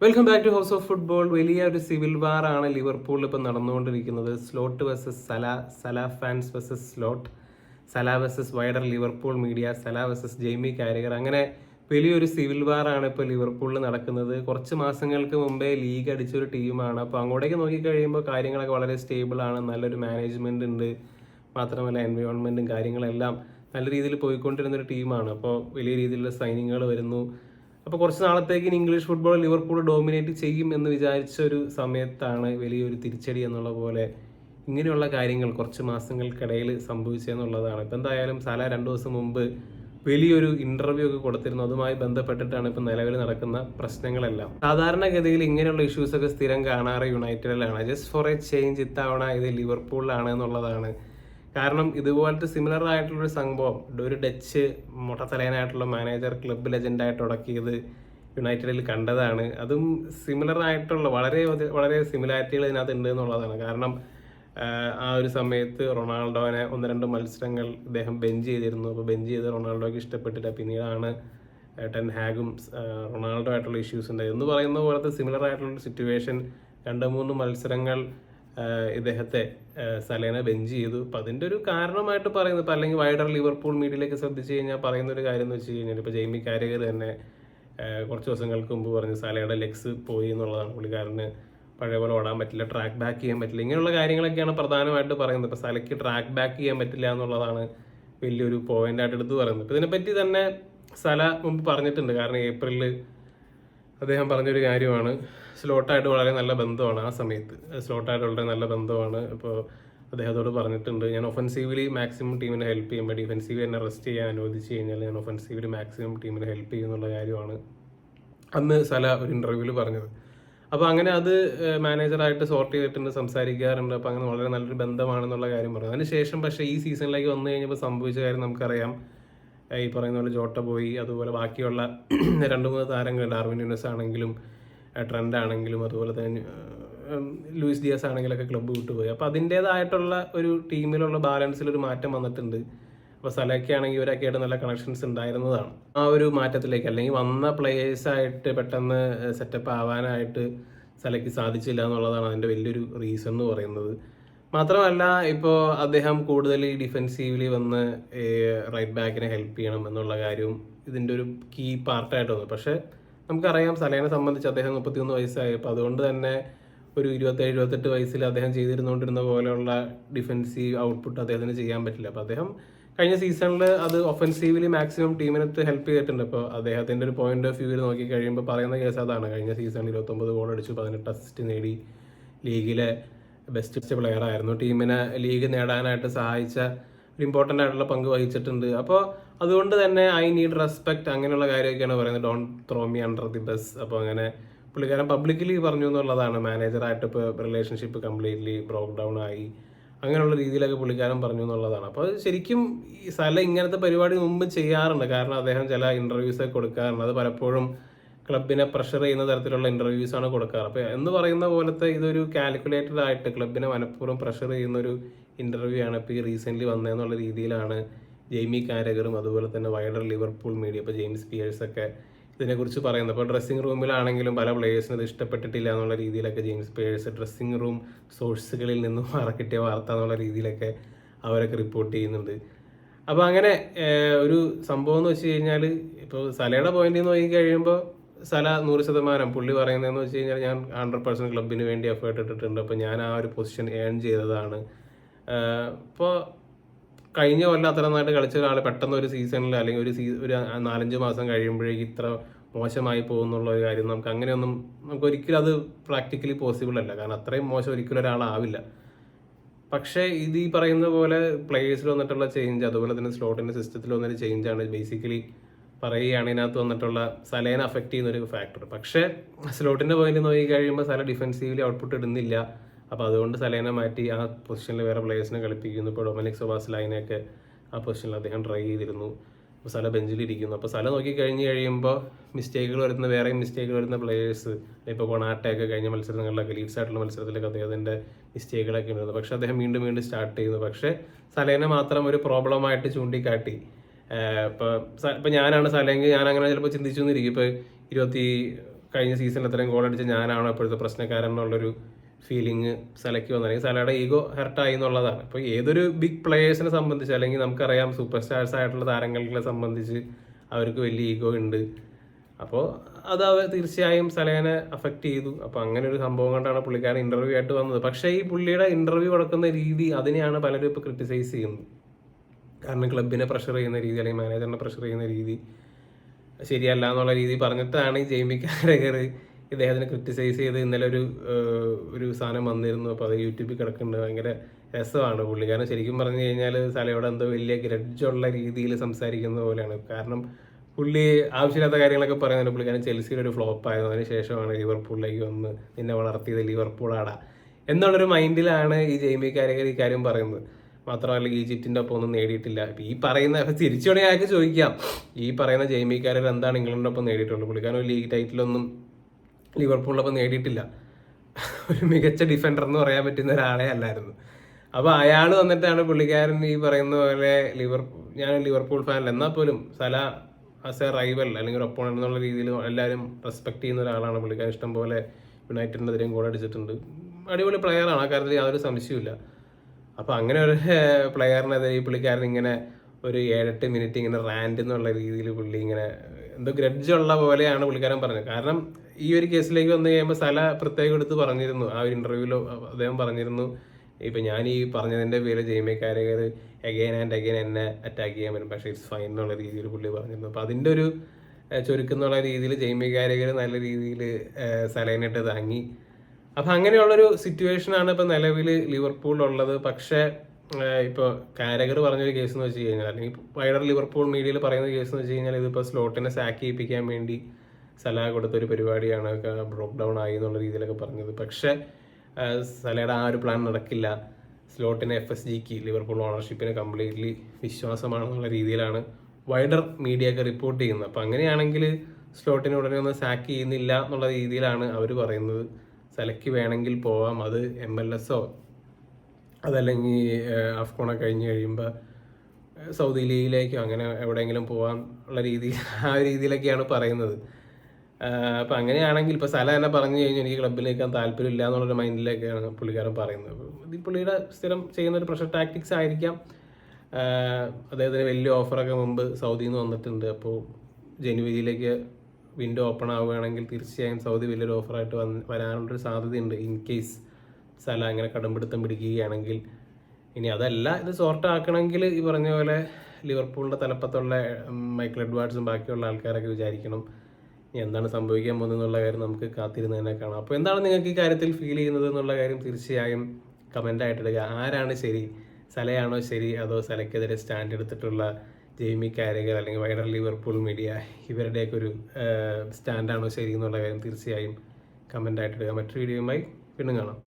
Welcome back to house of football വലിയ ഒരു civil ആണ് ലിവർപൂളിൽ ഇപ്പം നടന്നുകൊണ്ടിരിക്കുന്നത്. Slot versus Salah Salah fans versus Slot Salah versus wider Liverpool media Salah versus Jamie Carragher അങ്ങനെ വലിയൊരു സിവിൽ വാർ ആണ് ഇപ്പോൾ ലിവർപൂളിൽ നടക്കുന്നത്. കുറച്ച് മാസങ്ങൾക്ക് മുമ്പേ ലീഗ് അടിച്ചൊരു ടീമാണ് അപ്പോൾ അങ്ങോട്ടേക്ക് നോക്കിക്കഴിയുമ്പോൾ കാര്യങ്ങളൊക്കെ വളരെ സ്റ്റേബിൾ ആണ്. നല്ലൊരു മാനേജ്മെന്റ് ഉണ്ട്. മാത്രമല്ല എൻവയോൺമെന്റും കാര്യങ്ങളെല്ലാം നല്ല രീതിയിൽ പോയിക്കൊണ്ടിരുന്നൊരു ടീമാണ് അപ്പോൾ വലിയ രീതിയിലുള്ള സൈനിങ്ങുകൾ വരുന്നു. അപ്പോൾ കുറച്ച് നാളത്തേക്ക് ഇംഗ്ലീഷ് ഫുട്ബോൾ ലിവർപൂൾ ഡോമിനേറ്റ് ചെയ്യും എന്ന് വിചാരിച്ച ഒരു സമയത്താണ് വലിയൊരു തിരിച്ചടി എന്നുള്ള പോലെ ഇങ്ങനെയുള്ള കാര്യങ്ങൾ കുറച്ച് മാസങ്ങൾക്കിടയിൽ സംഭവിച്ചതെന്നുള്ളതാണ് ഇപ്പം എന്തായാലും സല രണ്ടു ദിവസം മുമ്പ് വലിയൊരു ഇന്റർവ്യൂ ഒക്കെ കൊടുത്തിരുന്നു. അതുമായി ബന്ധപ്പെട്ടിട്ടാണ് ഇപ്പം നിലവിൽ നടക്കുന്ന പ്രശ്നങ്ങളെല്ലാം. സാധാരണഗതിയിൽ ഇങ്ങനെയുള്ള ഇഷ്യൂസ് ഒക്കെ സ്ഥിരം കാണാറ് യുണൈറ്റഡിലാണ് ജസ്റ്റ് ഫോർ എ ചേഞ്ച് ഇത്തവണ ഇത് ലിവർപൂളിലാണ് എന്നുള്ളതാണ്. കാരണം ഇതുപോലത്തെ സിമിലർ ആയിട്ടുള്ള ഒരു സംഭവം. ഒരു ഡച്ച് മുട്ടത്തലയനായിട്ടുള്ള മാനേജർ ക്ലബ്ബ് ലെജൻഡായിട്ട് ഉടക്കിയത് യുണൈറ്റഡിൽ കണ്ടതാണ്. അതും സിമിലർ ആയിട്ടുള്ള വളരെ വളരെ സിമിലാരിറ്റികൾ ഇതിനകത്ത് ഉണ്ട് എന്നുള്ളതാണ്. കാരണം ആ ഒരു സമയത്ത് റൊണാൾഡോനെ ഒന്ന് രണ്ട് മത്സരങ്ങൾ ഇദ്ദേഹം ബെഞ്ച് ചെയ്തിരുന്നു. അപ്പോൾ ബെഞ്ച് ചെയ്ത് റൊണാൾഡോയ്ക്ക് ഇഷ്ടപ്പെട്ടില്ല പിന്നീടാണ് ടെൻ ഹാഗും റൊണാൾഡോ ആയിട്ടുള്ള ഇഷ്യൂസ് ഉണ്ടായത്. എന്ന് പറയുന്ന പോലത്തെ സിമിലർ ആയിട്ടുള്ള സിറ്റുവേഷൻ രണ്ട് മൂന്ന് മത്സരങ്ങൾ ഇദ്ദേഹത്തെ സലേന ബെഞ്ച് ചെയ്തു. അപ്പം അതിന്റെ ഒരു കാരണമായിട്ട് പറയുന്നത് ഇപ്പം അല്ലെങ്കിൽ വൈഡർ ലിവർപൂൾ മീഡിയയിലേക്ക് ശ്രദ്ധിച്ചു കഴിഞ്ഞാൽ പറയുന്ന ഒരു കാര്യം എന്ന് വെച്ച് കഴിഞ്ഞാൽ ഇപ്പോൾ ജെയ്മി കാരികർ തന്നെ കുറച്ച് ദിവസങ്ങൾക്ക് മുമ്പ് പറഞ്ഞു സലയുടെ ലെഗ്സ് പോയി എന്നുള്ളതാണ് പുള്ളിക്കാരന് പഴയ പോലെ ഓടാൻ പറ്റില്ല ട്രാക്ക് ബാക്ക് ചെയ്യാൻ പറ്റില്ല ഇങ്ങനെയുള്ള കാര്യങ്ങളൊക്കെയാണ് പ്രധാനമായിട്ട് പറയുന്നത്. ഇപ്പോൾ സലയ്ക്ക് ട്രാക്ക് ബാക്ക് ചെയ്യാൻ പറ്റില്ല എന്നുള്ളതാണ് വലിയൊരു പോയിന്റ് ആയിട്ട് എടുത്ത് പറയുന്നത്. ഇതിനെപ്പറ്റി തന്നെ സല മുമ്പ് പറഞ്ഞിട്ടുണ്ട്. കാരണം ഏപ്രിലിൽ അദ്ദേഹം പറഞ്ഞൊരു കാര്യമാണ്. സ്ലോട്ടായിട്ട് വളരെ നല്ല ബന്ധമാണ് ആ സമയത്ത്. സ്ലോട്ടായിട്ട് വളരെ നല്ല ബന്ധമാണ്. ഇപ്പോൾ അദ്ദേഹത്തോട് പറഞ്ഞിട്ടുണ്ട് ഞാൻ ഒഫൻസീവ്ലി മാക്സിമം ടീമിനെ ഹെൽപ്പ് ചെയ്യുമ്പോൾ ഡിഫെൻസീവ് എന്നെ റെസ്റ്റ് ചെയ്യാൻ അനുവദിച്ച് കഴിഞ്ഞാൽ ഞാൻ ഒഫൻസീവ്ലി മാക്സിമം ടീമിനെ ഹെൽപ്പ് ചെയ്യുന്നുള്ള കാര്യമാണ് അന്ന് സല ഒരു ഇന്റർവ്യൂവിൽ പറഞ്ഞത്. അപ്പോൾ അങ്ങനെ അത് മാനേജറായിട്ട് സോർട്ട് ചെയ്തിട്ടുണ്ട് സംസാരിക്കാറുണ്ട്. അപ്പോൾ അങ്ങനെ വളരെ നല്ലൊരു ബന്ധമാണെന്നുള്ള കാര്യം പറഞ്ഞു. അതിനുശേഷം പക്ഷേ ഈ സീസണിലേക്ക് വന്നു കഴിഞ്ഞപ്പോൾ സംഭവിച്ച കാര്യം നമുക്കറിയാം. ഈ പറയുന്ന പോലെ ജോട്ട പോയി അതുപോലെ ബാക്കിയുള്ള രണ്ട് മൂന്ന് താരങ്ങൾ ഡാർവിൻ യൂണിസ് ആണെങ്കിലും ട്രെൻഡ് ആണെങ്കിലും അതുപോലെ തന്നെ ലൂയിസ് ഡിയാസ് ആണെങ്കിലൊക്കെ ക്ലബ്ബ് വിട്ടുപോയി അപ്പോൾ അതിന്റേതായിട്ടുള്ള ഒരു ടീമിലുള്ള ബാലൻസിൽ ഒരു മാറ്റം വന്നിട്ടുണ്ട്. അപ്പോൾ സലയൊക്കെ ആണെങ്കിൽ ഇവരൊക്കെ ആയിട്ട് നല്ല കണക്ഷൻസ് ഉണ്ടായിരുന്നതാണ്. ആ ഒരു മാറ്റത്തിലേക്ക് അല്ലെങ്കിൽ വന്ന പ്ലേയേഴ്സായിട്ട് പെട്ടെന്ന് സെറ്റപ്പ് ആവാനായിട്ട് സലയ്ക്ക് സാധിച്ചില്ല എന്നുള്ളതാണ് അതിന്റെ വലിയൊരു റീസൺ എന്ന് പറയുന്നത്. മാത്രമല്ല ഇപ്പോൾ അദ്ദേഹം കൂടുതൽ ഡിഫെൻസീവ്ലി വന്ന് റൈറ്റ് ബാക്കിനെ ഹെൽപ്പ് ചെയ്യണം എന്നുള്ള കാര്യവും ഇതിന്റെ ഒരു കീ പാർട്ടായിട്ട് വന്നു. പക്ഷേ നമുക്കറിയാം സലേനെ സംബന്ധിച്ച് അദ്ദേഹം മുപ്പത്തിയൊന്ന് വയസ്സായപ്പോൾ അതുകൊണ്ട് തന്നെ ഒരു ഇരുപത്തേഴ് ഇരുപത്തെട്ട് വയസ്സിൽ അദ്ദേഹം ചെയ്തിരുന്നുകൊണ്ടിരുന്ന പോലെയുള്ള ഡിഫെൻസീവ് ഔട്ട്പുട്ട് അദ്ദേഹത്തിന് ചെയ്യാൻ പറ്റില്ല. അപ്പോൾ അദ്ദേഹം കഴിഞ്ഞ സീസണിൽ അത് ഒഫൻസീവ്ലി മാക്സിമം ടീമിനകത്ത് ഹെൽപ്പ് ചെയ്തിട്ടുണ്ട്. ഇപ്പോൾ അദ്ദേഹത്തിന്റെ ഒരു പോയിന്റ് ഓഫ് വ്യൂവിൽ നോക്കി കഴിയുമ്പോൾ പറയുന്ന കേസ് അതാണ്. കഴിഞ്ഞ സീസണിൽ ഇരുപത്തൊമ്പത് ഗോൾ അടിച്ചു പതിനെട്ട് അസിസ്റ്റ് നേടി. ലീഗിലെ ബെസ്റ്റ് പ്ലെയർ ആയിരുന്നു. ടീമിനെ ലീഗ് നേടാനായിട്ട് സഹായിച്ച ഒരു ഇമ്പോർട്ടന്റ് ആയിട്ടുള്ള പങ്ക് വഹിച്ചിട്ടുണ്ട്. അപ്പോൾ അതുകൊണ്ട് തന്നെ ഐ നീഡ് റെസ്പെക്ട് അങ്ങനെയുള്ള കാര്യമൊക്കെയാണ് പറയുന്നത്. Don't throw me under the bus അപ്പോൾ അങ്ങനെ പുള്ളിക്കാരൻ പബ്ലിക്കലി പറഞ്ഞു എന്നുള്ളതാണ്. മാനേജറായിട്ട് ഇപ്പോൾ റിലേഷൻഷിപ്പ് കംപ്ലീറ്റ്ലി ബ്രോക്ക് ഡൗൺ ആയി. അങ്ങനെയുള്ള രീതിയിലൊക്കെ പുള്ളിക്കാരൻ പറഞ്ഞു എന്നുള്ളതാണ്. അപ്പോൾ ശരിക്കും ഈ സ്ഥലം ഇങ്ങനത്തെ പരിപാടി മുമ്പ് ചെയ്യാറുണ്ട്. കാരണം അദ്ദേഹം ചില ഇന്റർവ്യൂസൊക്കെ കൊടുക്കാറുണ്ട്. അത് പലപ്പോഴും ക്ലബിനെ പ്രഷർ ചെയ്യുന്ന തരത്തിലുള്ള ഇന്റർവ്യൂസ് ആണ് കൊടുക്കാറ്. അപ്പോൾ എന്ന് പറയുന്ന പോലത്തെ ഇതൊരു കാൽക്കുലേറ്റഡ് ആയിട്ട് ക്ലബിനെ മനഃപൂർവം പ്രഷർ ചെയ്യുന്ന ഒരു ഇന്റർവ്യൂ ആണ് ഇപ്പോൾ ഈ റീസെന്റ്ലി വന്നതെന്നുള്ള രീതിയിലാണ് ജെയ്മി കാരകറും അതുപോലെ തന്നെ വൈഡർ ലിവർപൂൾ മീഡിയ ഇപ്പോൾ ജെയിംസ് പിയേഴ്സ് ഒക്കെ ഇതിനെക്കുറിച്ച് പറയുന്നത്. അപ്പോൾ ഡ്രസ്സിംഗ് റൂമിലാണെങ്കിലും പല പ്ലേയേഴ്സിനും ഇത് ഇഷ്ടപ്പെട്ടിട്ടില്ല എന്നുള്ള രീതിയിലൊക്കെ ജെയിംസ് പിയേഴ്സ് ഡ്രസ്സിംഗ് റൂം സോഴ്സുകളിൽ നിന്നും കിട്ടിയ വാർത്ത എന്നുള്ള രീതിയിലൊക്കെ അവരൊക്കെ റിപ്പോർട്ട് ചെയ്യുന്നുണ്ട്. അപ്പോൾ അങ്ങനെ ഒരു സംഭവം എന്ന് വെച്ച് കഴിഞ്ഞാൽ ഇപ്പോൾ സലയുടെ പോയിന്റ് നോക്കി കഴിയുമ്പോൾ സല നൂറ് ശതമാനം. പുള്ളി പറയുന്നതെന്ന് വെച്ച് കഴിഞ്ഞാൽ ഞാൻ ഹൺഡ്രഡ് പെർസെന്റ് ക്ലബിന് വേണ്ടി എഫേർട്ട് ഇട്ടിട്ടുണ്ട്. അപ്പോൾ ഞാൻ ആ ഒരു പൊസിഷൻ ഏൺ ചെയ്തതാണ്. ഇപ്പോൾ കഴിഞ്ഞ കൊല്ലം അത്ര നന്നായിട്ട് കളിച്ച ഒരാൾ പെട്ടെന്ന് ഒരു സീസണിൽ അല്ലെങ്കിൽ ഒരു സീ ഒരു നാലഞ്ച് മാസം കഴിയുമ്പോഴേക്ക് ഇത്ര മോശമായി പോകുന്നുള്ള ഒരു കാര്യം നമുക്ക് അങ്ങനെയൊന്നും നമുക്ക് ഒരിക്കലും അത് പ്രാക്ടിക്കലി പോസിബിൾ അല്ല. കാരണം അത്രയും മോശം ഒരിക്കലും ഒരാളാവില്ല. പക്ഷേ ഇത് ഈ പറയുന്ന പോലെ പ്ലേയേഴ്സിൽ വന്നിട്ടുള്ള ചേഞ്ച് അതുപോലെ തന്നെ സ്ലോട്ടിന്റെ സിസ്റ്റത്തിൽ വന്നൊരു ചേഞ്ചാണ് ബേസിക്കലി പറയുകയാണ് ഇതിനകത്ത് വന്നിട്ടുള്ള സലേനെ അഫക്റ്റ് ചെയ്യുന്ന ഒരു ഫാക്ടർ പക്ഷേ സ്ലോട്ടിന്റെ പോയിന്റ് നോക്കി കഴിയുമ്പോൾ സല ഡിഫെൻസീവ്ലി ഔട്ട്പുട്ട് ഇടുന്നില്ല. അപ്പോൾ അതുകൊണ്ട് സലേനെ മാറ്റി ആ പൊസിഷനിൽ വേറെ പ്ലേയേഴ്സിനെ കളിപ്പിക്കുന്നു. ഇപ്പോൾ ഡൊമിനിക് സുബാസ് ലൈനൊക്കെ ആ പൊസിഷനിൽ അദ്ദേഹം ട്രൈ ചെയ്തിരുന്നു. അപ്പോൾ സല ബെഞ്ചിലിരിക്കുന്നു അപ്പോൾ സല നോക്കി കഴിഞ്ഞ് കഴിയുമ്പോൾ മിസ്റ്റേക്കുകൾ വരുന്ന വേറെ മിസ്റ്റേക്കുകൾ വരുന്ന പ്ലേയേഴ്സ് ഇപ്പോൾ കൊണാട്ടയൊക്കെ കഴിഞ്ഞ മത്സരങ്ങളിലൊക്കെ ലീഡ്സ് ആയിട്ടുള്ള മത്സരത്തിലൊക്കെ അദ്ദേഹത്തിന്റെ മിസ്റ്റേക്കുകളൊക്കെ ഉണ്ടായിരുന്നു പക്ഷേ അദ്ദേഹം വീണ്ടും വീണ്ടും സ്റ്റാർട്ട് ചെയ്യുന്നു. പക്ഷേ സലേനെ മാത്രം ഒരു പ്രോബ്ലമായിട്ട് ചൂണ്ടിക്കാട്ടി. ഇപ്പോൾ ഇപ്പോൾ ഞാനാണ് സലെങ്കിൽ ഞാൻ അങ്ങനെ ചിലപ്പോൾ ചിന്തിച്ചു എന്നിരിക്കും ഇപ്പോൾ ഇരുപത്തി കഴിഞ്ഞ സീസണിൽ അത്രയും ഗോൾ അടിച്ച ഞാനാണോ ഇപ്പോഴത്തെ പ്രശ്നക്കാരൻ എന്നുള്ളൊരു ഫീലിംഗ് സലയ്ക്ക് വന്നത്. അല്ലെങ്കിൽ സലയുടെ ഈഗോ ഹെർട്ടായി എന്നുള്ളതാണ്. ഇപ്പൊ ഏതൊരു ബിഗ് പ്ലേയേഴ്സിനെ സംബന്ധിച്ച് അല്ലെങ്കിൽ നമുക്കറിയാം സൂപ്പർ സ്റ്റാർസ് ആയിട്ടുള്ള താരങ്ങളെ സംബന്ധിച്ച് അവർക്ക് വലിയ ഈഗോ ഉണ്ട്. അപ്പോൾ അത് അവർ തീർച്ചയായും സലേനെ അഫക്റ്റ് ചെയ്തു. അപ്പോൾ അങ്ങനെ ഒരു സംഭവം കൊണ്ടാണ് പുള്ളിക്കാരൻ ഇന്റർവ്യൂ ആയിട്ട് വന്നത്. പക്ഷേ ഈ പുള്ളിയുടെ ഇന്റർവ്യൂ കൊടുക്കുന്ന രീതി അതിനെയാണ് പലരും ഇപ്പോൾ ക്രിട്ടിസൈസ് ചെയ്യുന്നത്. കാരണം ക്ലബിനെ പ്രഷർ ചെയ്യുന്ന രീതി അല്ലെങ്കിൽ മാനേജറിനെ പ്രഷർ ചെയ്യുന്ന രീതി. ശരിയല്ല എന്നുള്ള രീതി പറഞ്ഞിട്ടാണ് ഈ ജെയിമി കാരകർ ഇദ്ദേഹത്തിനെ ക്രിറ്റിസൈസ് ചെയ്ത് ഇന്നലെ ഒരു ഒരു സാധനം വന്നിരുന്നു. അപ്പോൾ അത് യൂട്യൂബിൽ കിടക്കുന്നുണ്ട്. ഭയങ്കര രസമാണ് പുള്ളിക്കാരൻ ശരിക്കും പറഞ്ഞു കഴിഞ്ഞാൽ സലയോട് എന്തോ വലിയ ഗ്രഡ്ജുള്ള രീതിയിൽ സംസാരിക്കുന്ന പോലെയാണ്. കാരണം പുള്ളി ആവശ്യമില്ലാത്ത കാര്യങ്ങളൊക്കെ പറയുന്നുണ്ട്. പുള്ളിക്കാരൻ ചെൽസിയുടെ ഒരു ഫ്ലോപ്പ് ആയിരുന്നു. അതിന് ശേഷമാണ് ലിവർപൂളിലേക്ക് വന്ന് നിന്നെ വളർത്തിയത് ലിവർപൂളാടാ. എന്നുള്ളൊരു മൈൻഡിലാണ് ഈ ജെയ്മി കാരകർ ഈ കാര്യം പറയുന്നത്. മാത്രമല്ല ഈജിപ്തിന്റെ ഒപ്പം ഒന്നും നേടിയിട്ടില്ല. ഈ പറയുന്ന തിരിച്ചു വേണമെങ്കിൽ അയാൾക്ക് ചോദിക്കാം. ഈ പറയുന്ന ജെയ്മിക്കാരർ എന്താണ് ഇംഗ്ലണ്ടിന്റെ ഒപ്പം നേടിയിട്ടുള്ളത്? പുള്ളിക്കാരൻ ഒരു ലീഗ് ടൈറ്റിലൊന്നും ലിവർപൂളിനൊപ്പം നേടിയിട്ടില്ല. ഒരു മികച്ച ഡിഫൻഡർ എന്ന് പറയാൻ പറ്റുന്ന ഒരാളെ അല്ലായിരുന്നു. അപ്പോൾ അയാൾ വന്നിട്ടാണ് പുള്ളിക്കാരൻ ഈ പറയുന്ന പോലെ ലിവർ ഞാൻ ലിവർപൂൾ ഫാനല്ല എന്നാൽ പോലും സല ആസ് എ റൈവൽ അല്ലെങ്കിൽ ഒരു ഒപ്പോണന്റ് എന്നുള്ള രീതിയിൽ എല്ലാവരും റെസ്പെക്ട് ചെയ്യുന്ന ഒരാളാണ് പുള്ളിക്കാരൻ. ഇഷ്ടം പോലെ യുണൈറ്റഡിനെതിരെയും ഗോൾ അടിച്ചിട്ടുണ്ട്. അടിപൊളി പ്ലെയറാണ് ആ കാര്യത്തിൽ യാതൊരു സംശയമില്ല അപ്പൊ അങ്ങനെ ഒരു പ്ലെയറിനെതിരെ ഈ പുള്ളിക്കാരൻ ഇങ്ങനെ ഒരു ഏഴെട്ട് മിനിറ്റ് ഇങ്ങനെ റാൻഡ് എന്നുള്ള രീതിയിൽ പുള്ളി ഇങ്ങനെ എന്തോ ഗ്രഡ്ജ് ഉള്ള പോലെയാണ് പുള്ളിക്കാരൻ പറഞ്ഞത്. കാരണം ഈ ഒരു കേസിലേക്ക് വന്നു കഴിയുമ്പോൾ സ്ഥല പ്രത്യേകം എടുത്ത് പറഞ്ഞിരുന്നു. ആ ഒരു ഇന്റർവ്യൂവിൽ അദ്ദേഹം പറഞ്ഞിരുന്നു ഇപ്പൊ ഞാൻ ഈ പറഞ്ഞതിന്റെ പേര് Jamie Carragher again and again എന്നെ അറ്റാക്ക് ചെയ്യാൻ വരും പക്ഷേ ഇറ്റ്സ് ഫൈൻ എന്നുള്ള രീതിയിൽ പുള്ളി പറഞ്ഞിരുന്നു. അപ്പൊ അതിന്റെ ഒരു ചുരുക്കം എന്നുള്ള രീതിയിൽ ജെയ്മെ കാരകർ നല്ല രീതിയിൽ സലൈനിട്ട് താങ്ങി. അപ്പൊ അങ്ങനെയുള്ളൊരു സിറ്റുവേഷൻ ആണ് ഇപ്പൊ നിലവിൽ ലിവർപൂളിലുള്ളത് പക്ഷേ പക്ഷെ ഇപ്പൊ കാരകർ പറഞ്ഞൊരു കേസ് എന്ന് വെച്ച് കഴിഞ്ഞാൽ അല്ലെങ്കിൽ വൈഡർ ലിവർപൂൾ മീഡിയയിൽ പറയുന്ന കേസ് എന്ന് വെച്ച് കഴിഞ്ഞാൽ ഇതിപ്പോ സ്ലോട്ടിനെ സാക്ക് ചെയ്യിപ്പിക്കാൻ വേണ്ടി സലാഹ കൊടുത്ത ഒരു പരിപാടിയാണ് ബ്രോക്ക് ഡൗൺ ആയി എന്നുള്ള രീതിയിലൊക്കെ പറഞ്ഞത്. പക്ഷെ സലയുടെ ആ ഒരു പ്ലാൻ നടക്കില്ല. സ്ലോട്ടിന് എഫ് എസ് ജിക്ക് ലിവർപൂൾ ഓണർഷിപ്പിന് കംപ്ലീറ്റ്ലി വിശ്വാസമാണെന്നുള്ള രീതിയിലാണ് വൈഡർ മീഡിയ ഒക്കെ റിപ്പോർട്ട് ചെയ്യുന്നത്. അപ്പം അങ്ങനെയാണെങ്കിൽ സ്ലോട്ടിനെ ഉടനെ ഒന്ന് സാക്ക് ചെയ്യുന്നില്ല എന്നുള്ള രീതിയിലാണ് അവർ പറയുന്നത്. സലയ്ക്ക് വേണമെങ്കിൽ പോവാം. അത് എം എൽ എസോ അതല്ലെങ്കിൽ അഫ്കോണ കഴിഞ്ഞ് കഴിയുമ്പോൾ സൗദി ലീഗിലേക്കോ അങ്ങനെ എവിടെയെങ്കിലും പോകാൻ ഉള്ള രീതിയിൽ ആ രീതിയിലൊക്കെയാണ് പറയുന്നത്. അപ്പം അങ്ങനെയാണെങ്കിൽ ഇപ്പോൾ സ്ഥലം തന്നെ പറഞ്ഞു കഴിഞ്ഞാൽ എനിക്ക് ക്ലബ്ബിലേക്കാൻ താല്പര്യമില്ല എന്നുള്ളൊരു മൈൻഡിലേക്കാണ് പുള്ളിക്കാരൻ പറയുന്നത്. ഇത് പുള്ളിയുടെ സ്ഥിരം ചെയ്യുന്ന ഒരു പ്രഷർ ടാക്ടിക്സ് ആയിരിക്കാം. അദ്ദേഹത്തിന് വലിയ ഓഫറൊക്കെ മുമ്പ് സൗദിയിൽ നിന്ന് വന്നിട്ടുണ്ട്. അപ്പോൾ ജനുവരിയിലേക്ക് വിൻഡോ ഓപ്പൺ ആവുകയാണെങ്കിൽ തീർച്ചയായും സൗദി വലിയൊരു ഓഫറായിട്ട് വന്ന് വരാനുള്ളൊരു സാധ്യതയുണ്ട്. ഇൻ കേസ് സല അങ്ങനെ കടമ്പിടുത്തം പിടിക്കുകയാണെങ്കിൽ. ഇനി അതല്ല ഇത് സോർട്ട് ആക്കണമെങ്കിൽ ഈ പറഞ്ഞ പോലെ ലിവർപൂളിന്റെ തലപ്പത്തുള്ള മൈക്കിൾ എഡ്വാർഡ്സും ബാക്കിയുള്ള ആൾക്കാരൊക്കെ വിചാരിക്കണം. ഇനി എന്താണ് സംഭവിക്കാൻ പോകുന്നത് എന്നുള്ള കാര്യം നമുക്ക് കാത്തിരുന്ന് തന്നെ കാണാം. അപ്പോൾ എന്താണ് നിങ്ങൾക്ക് ഈ കാര്യത്തിൽ ഫീൽ ചെയ്യുന്നത് എന്നുള്ള കാര്യം തീർച്ചയായും കമന്റായിട്ടെടുക്കുക ആരാണ് ശരി? സലയാണോ ശരി? അതോ സലയ്ക്കെതിരെ സ്റ്റാൻഡ് എടുത്തിട്ടുള്ള ജെയ്മി കാരകർ അല്ലെങ്കിൽ വൈഡർ ലിവർപൂൾ മീഡിയ ഇവരുടെയൊക്കെ ഒരു സ്റ്റാൻഡാണോ ശരി എന്നുള്ള കാര്യം തീർച്ചയായും കമന്റായിട്ട് എടുക്കാം മറ്റൊരു വീഡിയോയുമായി വീണ്ടും കാണാം.